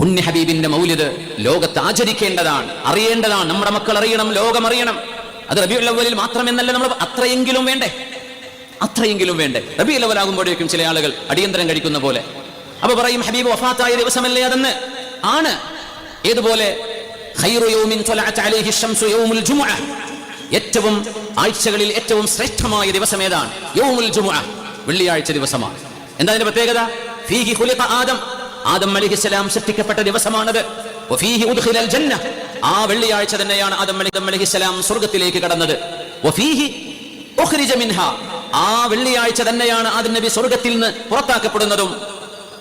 പുണ്യ ഹബീബിന്റെ മൗലിദ് ലോകത്ത് ആചരിക്കേണ്ടതാണ് അറിയേണ്ടതാണ്. നമ്മുടെ മക്കൾ അറിയണം ലോകം അറിയണം. അത് റബിയുൽ അവലിൽ മാത്രമെന്നല്ല നമ്മൾ അത്രയെങ്കിലും വേണ്ടേ? അത്രയെങ്കിലും വേണ്ടേ? റബിയുൽ അവലാകുമ്പോഴേക്കും ചില ആളുകൾ അടിയന്തരം കഴിക്കുന്ന പോലെ. അപ്പൊ പറയും ഹബീബ് വഫാത്തായ ദിവസമല്ലേ അതെന്ന്? ആണ്. ഏതുപോലെ? ഏറ്റവും ആഴ്ചകളിൽ ഏറ്റവും ശ്രേഷ്ഠമായ ദിവസം ഏതാണ്? യൗമുൽ ജുമുഅ വെള്ളിയാഴ്ച ദിവസമാണ്. എന്താ അതിന്റെ പ്രത്യേകത? ഫീഹി ആദം. ആദം അലൈഹിസ്സലാം സൃഷ്ടിക്കപ്പെട്ട ദിവസമാണത്. ആ വെള്ളിയാഴ്ച തന്നെയാണ് ആദം അലി- സ്വർഗത്തിലേക്ക് അലൈഹിസ്സലാം സ്വർഗത്തിലേക്ക് കടന്നത്. ആ വെള്ളിയാഴ്ച തന്നെയാണ് ആദം നബി സ്വർഗത്തിൽ നിന്ന് പുറത്താക്കപ്പെടുന്നതും.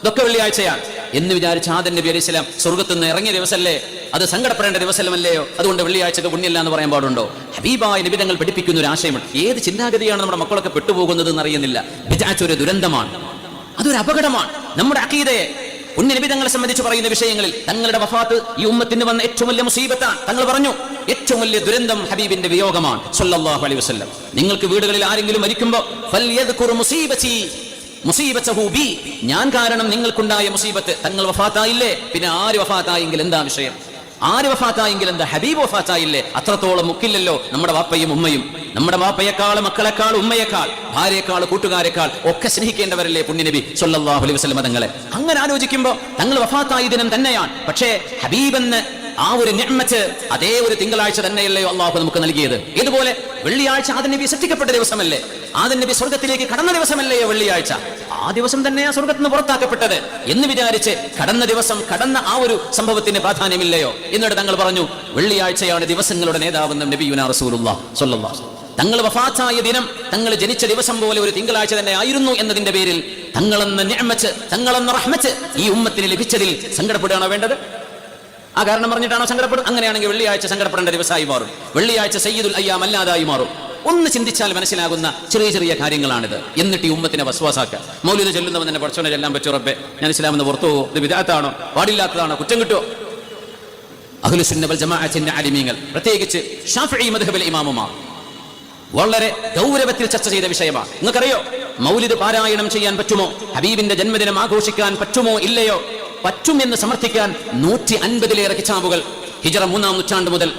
ഇതൊക്കെ വെള്ളിയാഴ്ചയാണ്. എന്ന് വിചാരിച്ച ആദൻ നബി അലൈഹി സ്വലാം സ്വർഗത്തിൽ നിന്ന് ഇറങ്ങിയ ദിവസമല്ലേ അത് സങ്കടപ്പെടേണ്ട ദിവസമല്ലയോ അതുകൊണ്ട് വെള്ളിയാഴ്ചക്ക് പുണ്യല്ല എന്ന് പറയാൻ പാടുണ്ടോ? ഹബീബായ നിബിധങ്ങൾ പഠിപ്പിക്കുന്ന ഒരു ആശയമുണ്ട്. ഏത് ചിന്താഗതിയാണ് നമ്മുടെ മക്കളൊക്കെ പെട്ടുപോകുന്നത് എന്ന് അറിയുന്നില്ല. വിചാരിച്ച ഒരു ദുരന്തമാണ്. അതൊരു അപകടമാണ്. നമ്മുടെ അക്കീതയെ പുണ്യനിബിധങ്ങളെ സംബന്ധിച്ച് പറയുന്ന വിഷയങ്ങളിൽ തങ്ങളുടെ വഫാത്ത് ഈ ഉമ്മത്തിന് വന്ന ഏറ്റവും വലിയ മുസീബത്താണ്. തങ്ങൾ പറഞ്ഞു ഏറ്റവും വലിയ ദുരന്തം ഹബീബിന്റെ വിയോഗമാണ്. സല്ലല്ലാഹു അലൈഹി വസല്ലം. നിങ്ങൾക്ക് വീടുകളിൽ ആരെങ്കിലും മരിക്കുമ്പോൾ ഞാൻ കാരണം നിങ്ങൾക്കുണ്ടായ മുസീബത്ത് തങ്ങൾ വഫാത്തായില്ലേ? പിന്നെ ആര് വഫാത്തായെങ്കിൽ എന്താ വിഷയം? ആര് വഫാത്തായെങ്കിൽ എന്താ ഹബീബ് വഫാത്തായില്ലേ? അത്രത്തോളം മുക്കില്ലല്ലോ നമ്മുടെ വാപ്പയും ഉമ്മയും. നമ്മുടെ വാപ്പയെക്കാൾ മക്കളെക്കാൾ ഉമ്മയെക്കാൾ ഭാര്യയെക്കാൾ കൂട്ടുകാരെക്കാൾ ഒക്കെ സ്നേഹിക്കേണ്ടവരല്ലേ പുണ്യനബി സൊല്ലാഹു അലൈഹി വസല്ലം തങ്ങളെ? അങ്ങനെ ആലോചിക്കുമ്പോൾ തങ്ങൾ വഫാത്തായ ദിനം തന്നെയാണ്. പക്ഷേ ഹബീബ് ഹബീബെന്ന് ആ ഒരു ഞമ്മച്ച് അതേ ഒരു തിങ്കളാഴ്ച തന്നെയല്ലേ അള്ളാഹു നമുക്ക് നൽകിയത്. ഇതുപോലെ വെള്ളിയാഴ്ച ആദ്യ നബി സൃഷ്ടിക്കപ്പെട്ട ദിവസമല്ലേ? ആദൻ നബി സ്വർഗത്തിലേക്ക് കടന്ന ദിവസമല്ലയോ വെള്ളിയാഴ്ച? ആ ദിവസം തന്നെയാ സ്വർഗത്തിൽ നിന്ന് പുറത്താക്കപ്പെട്ടത്. എന്ന് വിചാരിച്ച് കടന്ന ദിവസം കടന്ന ആ ഒരു സംഭവത്തിന് പ്രാധാന്യമില്ലയോ? എന്നിട്ട് തങ്ങൾ പറഞ്ഞു വെള്ളിയാഴ്ചയാണ് ദിവസങ്ങളുടെ നേതാവെന്നും നബിയുന റസൂലുള്ള അലൈഹി തങ്ങൾ വഫാത്തായ ദിനം തങ്ങൾ ജനിച്ച ദിവസം പോലെ ഒരു തിങ്കളാഴ്ച തന്നെ ആയിരുന്നു എന്നതിന്റെ പേരിൽ തങ്ങളെന്ന് ഞമ്മച്ച് തങ്ങളെന്ന് റഹ്മച്ച് ഈ ഉമ്മത്തിന് ലഭിച്ചതിൽ സങ്കടപ്പെടുകയാണോ വേണ്ടത്? ആ കാരണം പറഞ്ഞിട്ടാണോ സങ്കടപ്പെടും അങ്ങനെയാണെങ്കിൽ വെള്ളിയാഴ്ച സങ്കടപ്പെടേണ്ട ദിവസമായി മാറും. വെള്ളിയാഴ്ച സയ്യിദുൽ അയ്യാം അല്ലാതായി മാറും. ഒന്ന് ചിന്തിച്ചാൽ മനസ്സിലാകുന്ന ചെറിയ ചെറിയ കാര്യങ്ങളാണിത്. എന്നിട്ട് ഈ ഉമ്മത്തിനെ വസ്വാസാക്കുക മൗലിക ചെല്ലുന്നവൻ തന്നെ പഠിച്ചോനെ ചെല്ലാൻ പറ്റൂ റബ്ബെ. ഞാൻ ഇസ്ലാമെന്ന് പുറത്തു പോകും. ഇത് വിദാത്താണോ പാടില്ലാത്തതാണോ? കുറ്റം കിട്ടുമോ അഹ്ലുസുന്ന വൽ ജമാഅത്തിന്റെ അലിമീങ്ങൾ. പ്രത്യേകിച്ച് ഷാഫിഈ മദ്ഹബിലെ ഇമാമുമാർ വളരെ ഗൗരവത്തിൽ ചർച്ച ചെയ്ത വിഷയമാണ് നിങ്ങൾക്കറിയോ? മൗലിദ് പാരായണം ചെയ്യാൻ പറ്റുമോ? ഹബീബിന്റെ ജന്മദിനം ആഘോഷിക്കാൻ പറ്റുമോ? ഇല്ലയോ? പറ്റും എന്ന് സമർത്ഥിക്കാൻ നൂറ്റി അൻപതിലേറെ കിതാബുകൾ ഹിജറ മൂന്നാം നൂറ്റാണ്ട് മുതൽ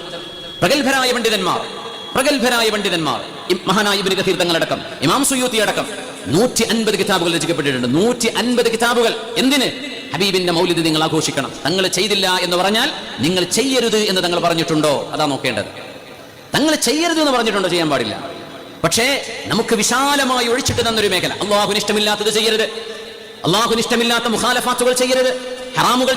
പ്രഗത്ഭരായ പണ്ഡിതന്മാർ പ്രഗത്ഭരായ പണ്ഡിതന്മാർ മഹാനായ ഇബ്നു തങ്ങളടക്കം ഇമാം സുയൂത്തി അടക്കം നൂറ്റി അൻപത് കിതാബുകൾ രചിക്കപ്പെട്ടിട്ടുണ്ട്. നൂറ്റി അൻപത് കിതാബുകൾ. എന്തിന്? ഹബീബിന്റെ മൗലിദ് നിങ്ങൾ ആഘോഷിക്കണം. തങ്ങൾ ചെയ്തില്ല എന്ന് പറഞ്ഞാൽ നിങ്ങൾ ചെയ്യരുത് എന്ന് തങ്ങൾ പറഞ്ഞിട്ടുണ്ടോ? അതാ നോക്കേണ്ടത്. തങ്ങൾ ചെയ്യരുത് എന്ന് പറഞ്ഞിട്ടുണ്ടോ? ചെയ്യാൻ പാടില്ല. പക്ഷേ നമുക്ക് വിശാലമായി ഒഴിച്ചിട്ട് തന്നൊരു മേഖല. അള്ളാഹുനിഷ്ടമില്ലാത്തത് ചെയ്യരുത്. അള്ളാഹുനിഷ്ടമില്ലാത്ത മുഖാലഫാത്തുകൾ ചെയ്യരുത്. ഹറാമുകൾ